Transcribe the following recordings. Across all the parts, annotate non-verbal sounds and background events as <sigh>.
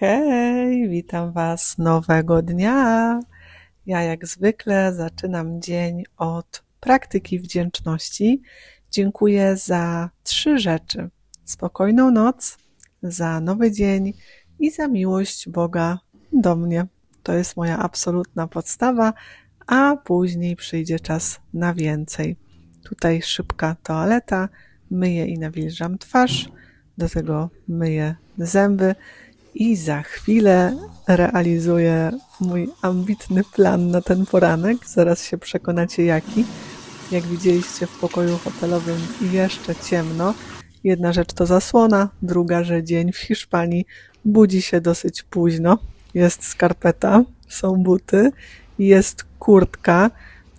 Hej, witam Was nowego dnia. Ja jak zwykle zaczynam dzień od praktyki wdzięczności. Dziękuję za trzy rzeczy: spokojną noc, za nowy dzień i za miłość Boga do mnie. To jest moja absolutna podstawa, a później przyjdzie czas na więcej. Tutaj szybka toaleta, myję i nawilżam twarz, do tego myję zęby i za chwilę realizuję mój ambitny plan na ten poranek. Zaraz się przekonacie jaki. Jak widzieliście w pokoju hotelowym jeszcze ciemno. Jedna rzecz to zasłona, druga, że dzień w Hiszpanii budzi się dosyć późno. Jest skarpeta, są buty, jest kurtka,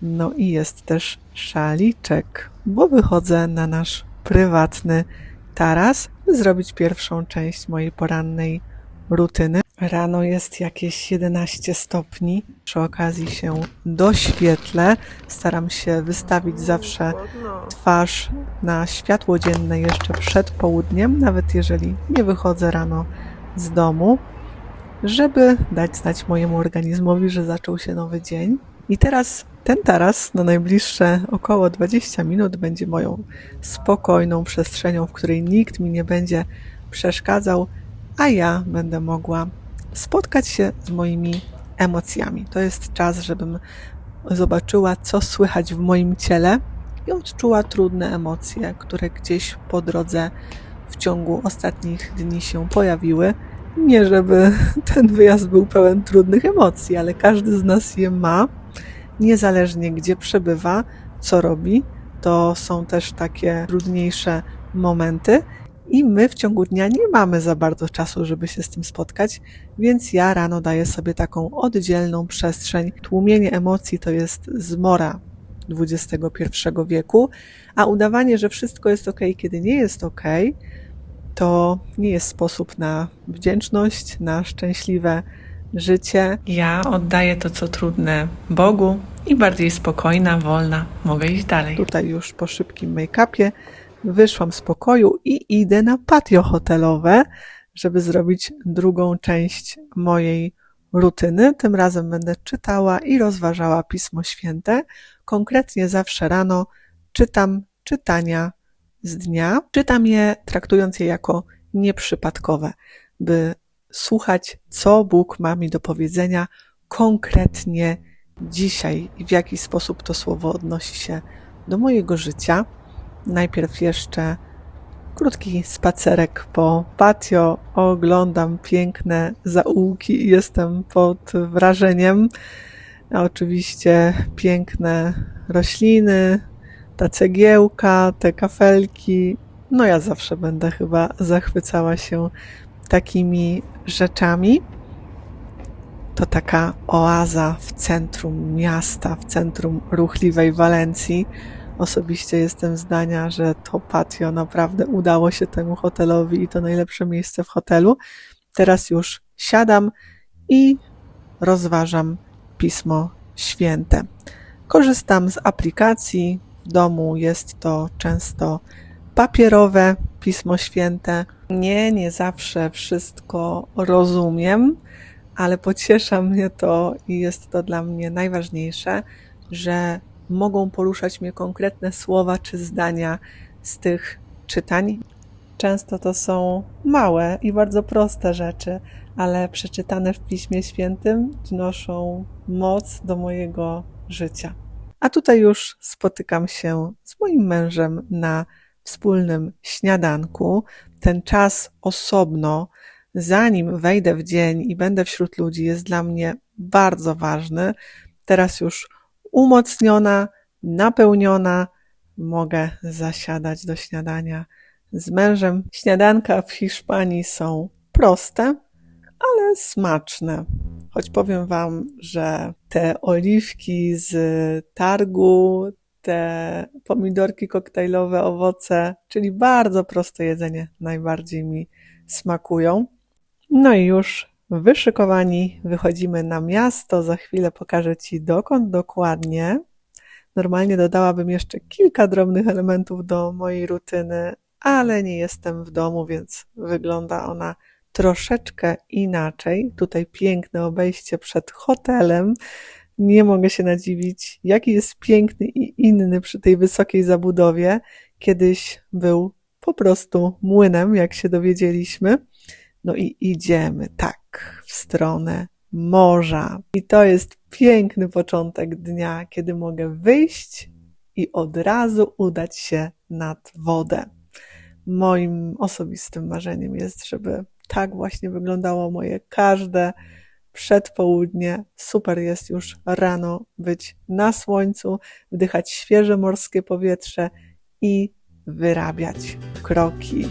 no i jest też szaliczek, bo wychodzę na nasz prywatny taras, by zrobić pierwszą część mojej porannej rutyny. Rano jest jakieś 11 stopni. Przy okazji się doświetlę. Staram się wystawić zawsze twarz na światło dzienne jeszcze przed południem, nawet jeżeli nie wychodzę rano z domu, żeby dać znać mojemu organizmowi, że zaczął się nowy dzień. I teraz ten taras na najbliższe około 20 minut będzie moją spokojną przestrzenią, w której nikt mi nie będzie przeszkadzał, a ja będę mogła spotkać się z moimi emocjami. To jest czas, żebym zobaczyła, co słychać w moim ciele i odczuła trudne emocje, które gdzieś po drodze w ciągu ostatnich dni się pojawiły. Nie, żeby <laughs> ten wyjazd był pełen trudnych emocji, ale każdy z nas je ma, niezależnie gdzie przebywa, co robi. To są też takie trudniejsze momenty, i my w ciągu dnia nie mamy za bardzo czasu, żeby się z tym spotkać, więc ja rano daję sobie taką oddzielną przestrzeń. Tłumienie emocji to jest zmora XXI wieku, a udawanie, że wszystko jest ok, kiedy nie jest ok, to nie jest sposób na wdzięczność, na szczęśliwe życie. Ja oddaję to, co trudne Bogu i bardziej spokojna, wolna mogę iść dalej. Tutaj już po szybkim make-upie wyszłam z pokoju i idę na patio hotelowe, żeby zrobić drugą część mojej rutyny. Tym razem będę czytała i rozważała Pismo Święte. Konkretnie zawsze rano czytam czytania z dnia. Czytam je traktując je jako nieprzypadkowe, by słuchać, co Bóg ma mi do powiedzenia konkretnie dzisiaj i w jaki sposób to słowo odnosi się do mojego życia. Najpierw jeszcze krótki spacerek po patio, oglądam piękne zaułki i jestem pod wrażeniem. Oczywiście piękne rośliny, ta cegiełka, te kafelki. No ja zawsze będę chyba zachwycała się takimi rzeczami. To taka oaza w centrum miasta, w centrum ruchliwej Walencji Osobiście jestem zdania, że to patio naprawdę udało się temu hotelowi i to najlepsze miejsce w hotelu. Teraz już siadam i rozważam Pismo Święte. Korzystam z aplikacji. W domu jest to często papierowe Pismo Święte. Nie, nie zawsze wszystko rozumiem, ale pociesza mnie to i jest to dla mnie najważniejsze, że mogą poruszać mnie konkretne słowa czy zdania z tych czytań. Często to są małe i bardzo proste rzeczy, ale przeczytane w Piśmie Świętym wnoszą moc do mojego życia. A tutaj już spotykam się z moim mężem na wspólnym śniadanku. Ten czas osobno, zanim wejdę w dzień i będę wśród ludzi, jest dla mnie bardzo ważny. Teraz już umocniona, napełniona, mogę zasiadać do śniadania z mężem. Śniadanka w Hiszpanii są proste, ale smaczne. Choć powiem Wam, że te oliwki z targu, te pomidorki koktajlowe, owoce, czyli bardzo proste jedzenie, najbardziej mi smakują. No i już Wyszykowani wychodzimy na miasto. Za chwilę pokażę Ci dokąd dokładnie. Normalnie dodałabym jeszcze kilka drobnych elementów do mojej rutyny, ale nie jestem w domu, więc wygląda ona troszeczkę inaczej. Tutaj piękne obejście przed hotelem. Nie mogę się nadziwić, jaki jest piękny i inny przy tej wysokiej zabudowie. Kiedyś był po prostu młynem, jak się dowiedzieliśmy. No i idziemy tak w stronę morza. I to jest piękny początek dnia, kiedy mogę wyjść i od razu udać się nad wodę. Moim osobistym marzeniem jest, żeby tak właśnie wyglądało moje każde przedpołudnie. Super jest już rano być na słońcu, wdychać świeże morskie powietrze i wyrabiać kroki.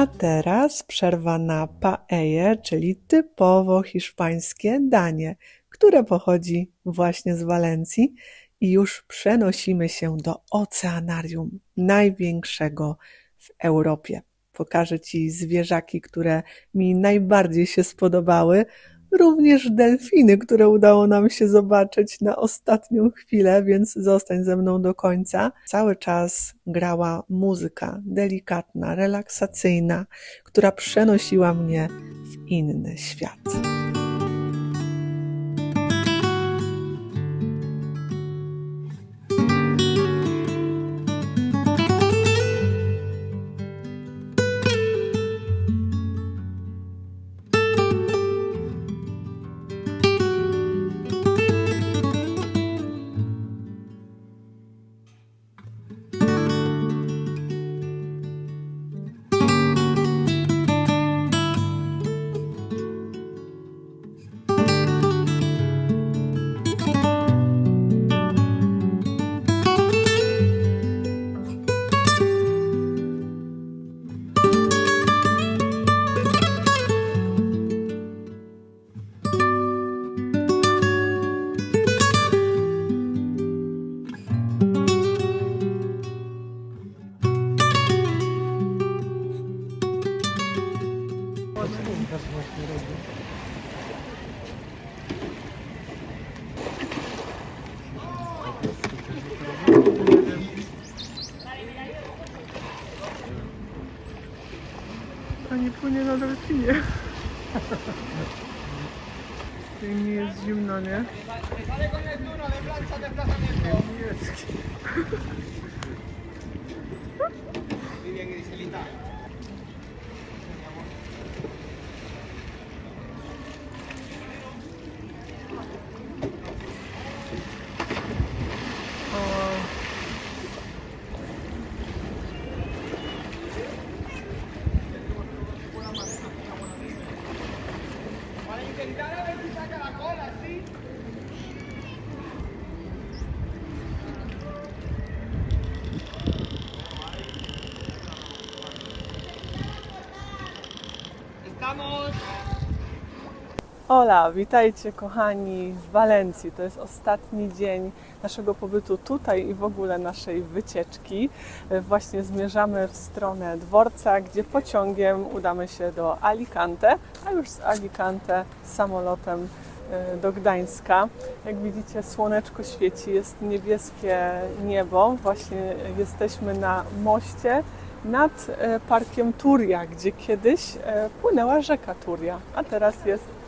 A teraz przerwa na paella, czyli typowo hiszpańskie danie, które pochodzi właśnie z Walencji i już przenosimy się do oceanarium, największego w Europie. Pokażę Ci zwierzaki, które mi najbardziej się spodobały, również delfiny, które udało nam się zobaczyć na ostatnią chwilę, więc zostań ze mną do końca. Cały czas grała muzyka delikatna, relaksacyjna, która przenosiła mnie w inny świat. Pani płynie na delfinie. Jej nie jest zimno, nie? O, Ola, witajcie kochani w Walencji. To jest ostatni dzień naszego pobytu tutaj i w ogóle naszej wycieczki. Właśnie zmierzamy w stronę dworca, gdzie pociągiem udamy się do Alicante, a już z Alicante samolotem e, do Gdańska. Jak widzicie, słoneczko świeci, jest niebieskie niebo. Właśnie jesteśmy na moście nad e, parkiem Turia, gdzie kiedyś e, płynęła rzeka Turia, a teraz jest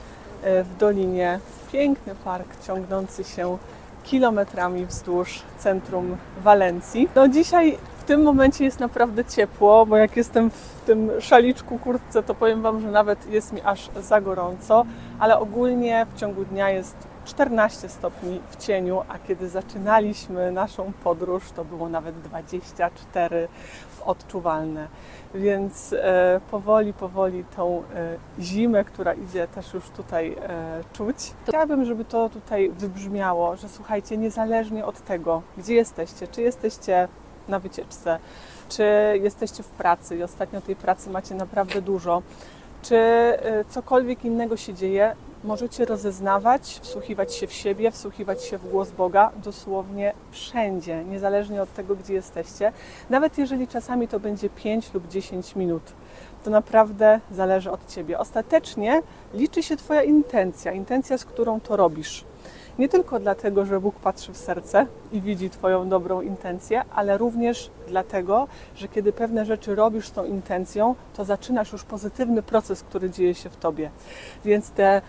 w dolinie piękny park ciągnący się kilometrami wzdłuż centrum Walencji. No dzisiaj w tym momencie jest naprawdę ciepło, bo jak jestem w tym szaliczku, kurtce, to powiem Wam, że nawet jest mi aż za gorąco, ale ogólnie w ciągu dnia jest 14 stopni w cieniu, a kiedy zaczynaliśmy naszą podróż, to było nawet 24 odczuwalne. Więc e, powoli, powoli tą e, zimę, która idzie też już tutaj e, czuć. Chciałabym, żeby to tutaj wybrzmiało, że słuchajcie, niezależnie od tego, gdzie jesteście, czy jesteście na wycieczce, czy jesteście w pracy i ostatnio tej pracy macie naprawdę dużo, czy e, cokolwiek innego się dzieje, możecie rozeznawać, wsłuchiwać się w siebie, wsłuchiwać się w głos Boga dosłownie wszędzie, niezależnie od tego, gdzie jesteście. Nawet jeżeli czasami to będzie 5 lub 10 minut, to naprawdę zależy od Ciebie. Ostatecznie liczy się Twoja intencja, intencja, z którą to robisz. Nie tylko dlatego, że Bóg patrzy w serce i widzi Twoją dobrą intencję, ale również dlatego, że kiedy pewne rzeczy robisz z tą intencją, to zaczynasz już pozytywny proces, który dzieje się w Tobie. Więc te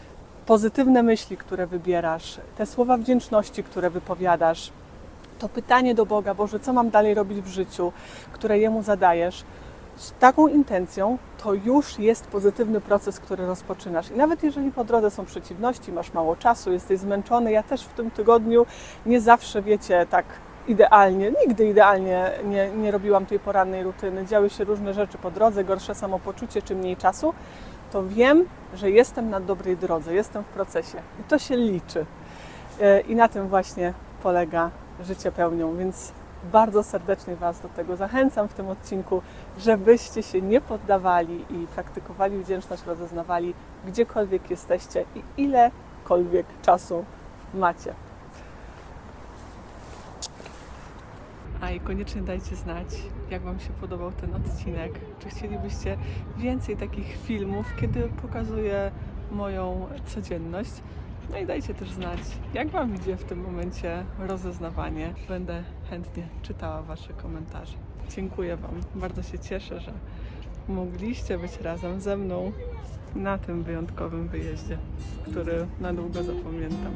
pozytywne myśli, które wybierasz, te słowa wdzięczności, które wypowiadasz, to pytanie do Boga, Boże, co mam dalej robić w życiu, które Jemu zadajesz, z taką intencją, to już jest pozytywny proces, który rozpoczynasz. I nawet jeżeli po drodze są przeciwności, masz mało czasu, jesteś zmęczony, ja też w tym tygodniu nie zawsze, wiecie, tak idealnie, nigdy idealnie nie, nie robiłam tej porannej rutyny. Działy się różne rzeczy po drodze, gorsze samopoczucie czy mniej czasu, to wiem, że jestem na dobrej drodze, jestem w procesie i to się liczy. E, I na tym właśnie polega życie pełnią, więc bardzo serdecznie Was do tego zachęcam w tym odcinku, żebyście się nie poddawali i praktykowali wdzięczność, rozeznawali gdziekolwiek jesteście i ilekolwiek czasu macie. A i koniecznie dajcie znać, jak Wam się podobał ten odcinek. Czy chcielibyście więcej takich filmów, kiedy pokazuję moją codzienność? No i dajcie też znać, jak Wam idzie w tym momencie rozeznawanie. Będę chętnie czytała Wasze komentarze. Dziękuję Wam. Bardzo się cieszę, że mogliście być razem ze mną na tym wyjątkowym wyjeździe, który na długo zapamiętam.